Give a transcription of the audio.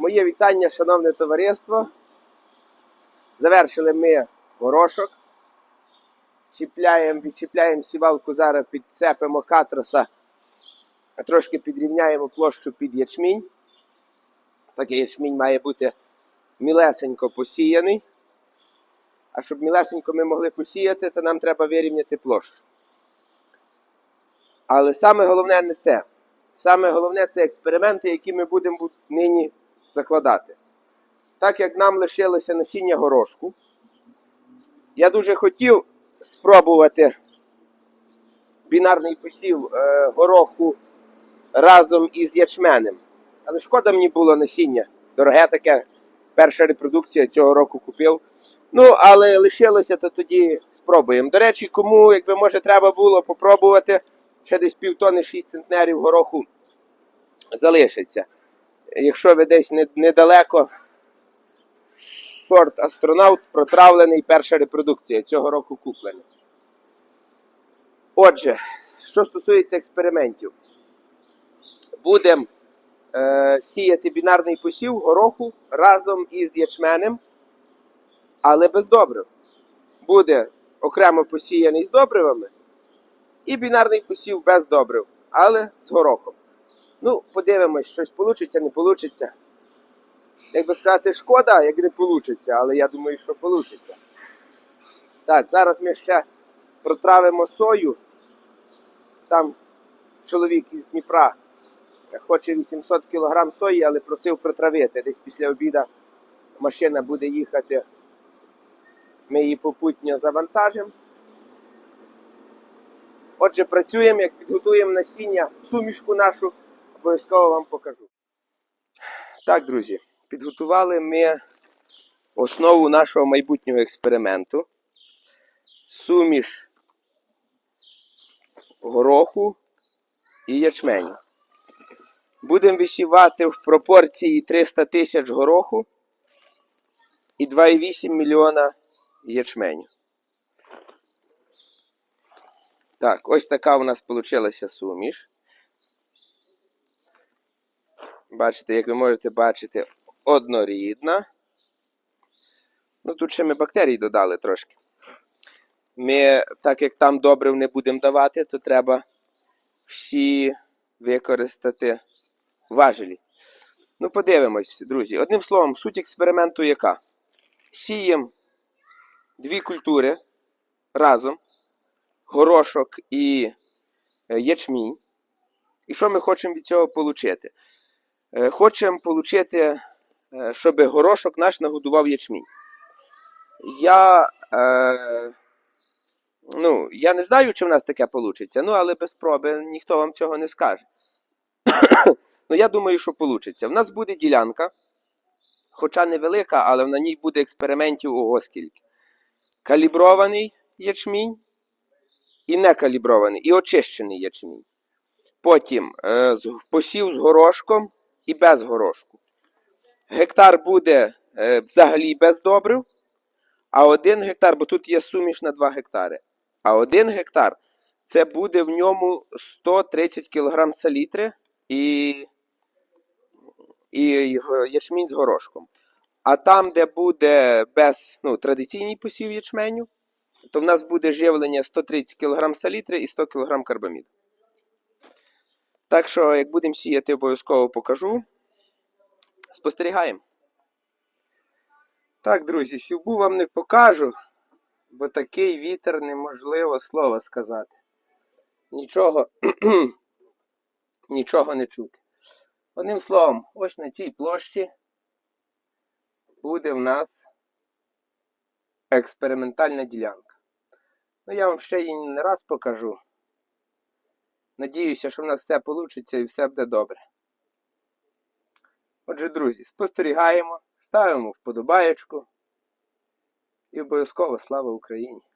Моє вітання, шановне товариство. Завершили ми горошок. Чіпляємо, відчіпляємо сівалку, зараз підцепимо катроса, а трошки підрівняємо площу під ячмінь. Такий ячмінь має бути мілесенько посіяний. А щоб мілесенько ми могли посіяти, то нам треба вирівняти площу. Але саме головне не це. Саме головне це експерименти, які ми будемо нині закладати. Так як нам лишилося насіння горошку, я дуже хотів спробувати бінарний посів е, гороху разом із ячменем. Але шкода мені було насіння. Дороге таке. Перша репродукція цього року купив. Ну, але лишилося, то тоді спробуємо. До речі, кому, якби може, треба було попробувати, ще десь півтони 6 центнерів гороху залишиться. Якщо ви десь недалеко, сорт астронавт протравлений перша репродукція цього року куплений. Отже, що стосується експериментів, будемо е, сіяти бінарний посів гороху разом із ячменем, але без добрив. Буде окремо посіяний з добривами і бінарний посів без добрив, але з горохом. Ну, подивимось, щось вийде, не вийде. Як би сказати, шкода, як не вийде, але я думаю, що вийде. Так, зараз ми ще протравимо сою. Там чоловік із Дніпра хоче 800 кг сої, але просив протравити. Десь після обіду машина буде їхати. Ми її попутньо завантажимо. Отже, працюємо, як підготуємо насіння, сумішку нашу, обов'язково вам покажу. Так, друзі, підготували ми основу нашого майбутнього експерименту. Суміш гороху і ячменю. Будемо висівати в пропорції 300 тисяч гороху і 2,8 мільйона ячменю. Так, ось така у нас вийшла суміш. Бачите, як ви можете бачити, однорідна. Ну, тут ще ми бактерій додали трошки. Ми, так як там добрив не будемо давати, то треба всі використати важелі. Ну, подивимось, друзі. Одним словом, суть експерименту яка? Сіємо дві культури разом, горошок і е, ячмінь. І що ми хочемо від цього отримати? Хочемо отримати, щоб горошок наш нагодував ячмінь. Я, е, ну, я не знаю, чи в нас таке вийде, ну, але без спроби ніхто вам цього не скаже. ну, я думаю, що вийде. В нас буде ділянка, хоча невелика, але на ній буде експериментів ого скільки. Калібрований ячмінь і некалібрований, і очищений ячмінь. Потім е, посів з горошком і без горошку. Гектар буде е, взагалі без добрив, а один гектар, бо тут є суміш на 2 гектари. А один гектар це буде в ньому 130 кг салітри і, і ячмінь з горошком. А там, де буде без ну, традиційний посів ячменю, то в нас буде живлення 130 кг салітри і 100 кг карбаміду. Так що, як будемо сіяти, обов'язково покажу. Спостерігаємо. Так, друзі, сівбу вам не покажу, бо такий вітер неможливо слова сказати. Нічого, нічого не чути. Одним словом, ось на цій площі буде в нас експериментальна ділянка. Ну, я вам ще її не раз покажу. Надіюся, що в нас все вийде і все буде добре. Отже, друзі, спостерігаємо, ставимо вподобаєчку і обов'язково слава Україні!